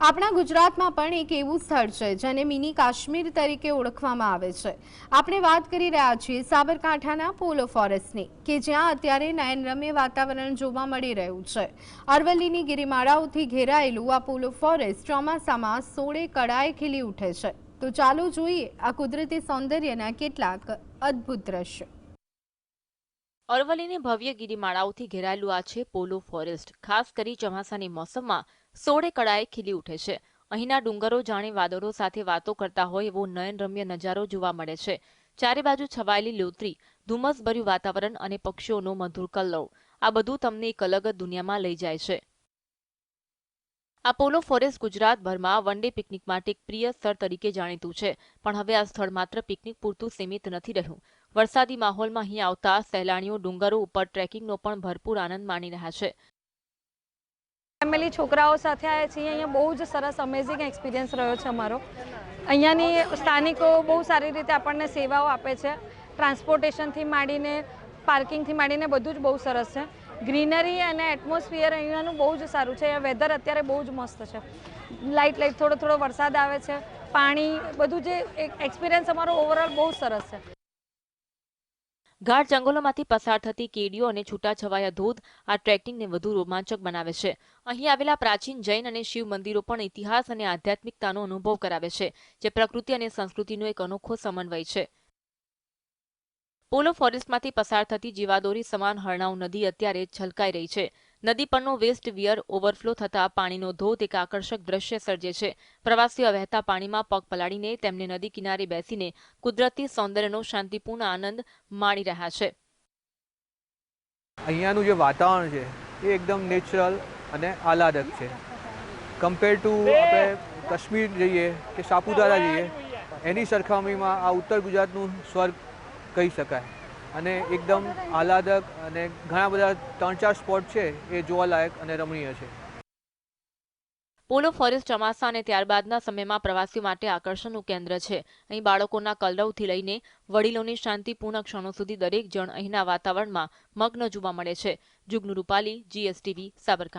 આપણા ગુજરાતમાં પણ એક એવું સ્થળ છે, જેને મિની કાશ્મીર તરીકે ઓળખવામાં આવે છે. આપણે વાત કરી રહ્યા છીએ સાબરકાંઠાના પોલો ફોરેસ્ટની, કે જ્યાં અત્યારે નયનરમ્ય વાતાવરણ જોવા મળી રહ્યું છે. અરવલ્લીની ગિરિમાળાઓથી ઘેરાયેલું આ પોલો ફોરેસ્ટ ચોમાસામાં સોળે કળાએ ખીલી ઉઠે છે. તો ચાલો જોઈએ આ કુદરતી સૌંદર્યના કેટલાક અદ્ભુત દ્રશ્યો. અરવલ્લીની ભવ્ય ગિરિમાળાઓથી ઘેરાયેલું આ છે પોલો ફોરેસ્ટ. ખાસ કરી ચોમાસાની મોસમમાં સોળે કળાએ ખીલી ઉઠે છે. અહીંના ડુંગરો જાણે વાદળો સાથે વાતો કરતા હોય એવો નયનરમ્ય નજારો જોવા મળે છે. ચારે બાજુ છવાયેલી લોતરી, ધુમ્મસભર્યું વાતાવરણ અને પક્ષીઓનો મધુર કલ્લવ આ બધું તમને એક અલગ દુનિયામાં લઈ જાય છે. આ પોલો ફોરેસ્ટ ગુજરાતભરમાં વન ડે પિકનિક માટે એક પ્રિય સ્થળ તરીકે જાણીતું છે. પણ હવે આ સ્થળ માત્ર પિકનિક પૂરતું સીમિત નથી રહ્યું. વરસાદી માહોલમાં અહીં આવતા સહેલાણીઓ, ડુંગરો ઉપર ટ્રેકિંગનો પણ ભરપૂર આનંદ માણી રહ્યા છે. ફેમિલી, છોકરાઓ સાથે આવ્યા છીએ. અહીંયા બહુ જ સરસ અમેઝિંગ એક્સપિરિયન્સ રહ્યો છે અમારો. અહીંયાની સ્થાનિકો બહુ સારી રીતે આપણને સેવાઓ આપે છે. ટ્રાન્સપોર્ટેશનથી માંડીને પાર્કિંગથી માંડીને બધું જ બહુ સરસ છે. ગ્રીનરી અને એટમોસ્ફિયર અહીંયાનું બહુ જ સારું છે. અહીંયા વેધર અત્યારે બહુ જ મસ્ત છે. લાઇટ લાઇટ થોડો થોડો વરસાદ આવે છે. પાણી, બધું જે એક એક્સપિરિયન્સ અમારો ઓવરઓલ બહુ સરસ છે. ગાઢ જંગલોમાંથી પસાર થતી કેડીઓ અને છૂટાછવાયા ધોધ આ ટ્રેકિંગને વધુ રોમાંચક બનાવે છે. અહીં આવેલા પ્રાચીન જૈન અને શિવ મંદિરો પણ ઇતિહાસ અને આધ્યાત્મિકતાનો અનુભવ કરાવે છે, જે પ્રકૃતિ અને સંસ્કૃતિનો એક અનોખો સમન્વય છે. પોલો ફોરેસ્ટમાંથી પસાર થતી જીવાદોરી સમાન હરણાવ નદી અત્યારે છલકાઈ રહી છે. નદી પરનો વેસ્ટ વિયર ઓવરફ્લો થતા પાણીનો ધોધ એક આકર્ષક દ્રશ્ય સર્જે છે. પ્રવાસીઓ વહેતા પાણીમાં પગ પલાળીને તેમને નદી કિનારે બેસીને કુદરતી સૌંદર્યનો શાંતિપૂર્ણ આનંદ માણી રહ્યા છે. અહીંયાનું જે વાતાવરણ છે, એ એકદમ નેચરલ અને આહલાદક છે. કમ્પેર ટુ આપણે કાશ્મીર જઈએ કે સાપુતારા જઈએ, એની સરખામણીમાં આ ઉત્તર ગુજરાતનું સ્વર્ગ કહી શકાય. અને એકદમ આહલાદક અને ઘણા બધા ત્રણ ચાર સ્પોટ છે એ જોવાલાયક અને રમણીય છે. પોલો ફોરેસ્ટ ચોમાસા અને ત્યારબાદના સમયમાં પ્રવાસીઓ માટે આકર્ષણનું કેન્દ્ર છે. અહીં બાળકોના કલરવથી લઈને વડીલોની શાંતિપૂર્ણ ક્ષણો સુધી દરેક જણ અહીંના વાતાવરણમાં મગ્ન જોવા મળે છે. જુગનુ રૂપાલી જીએસટીવી સાબરકાંઠા.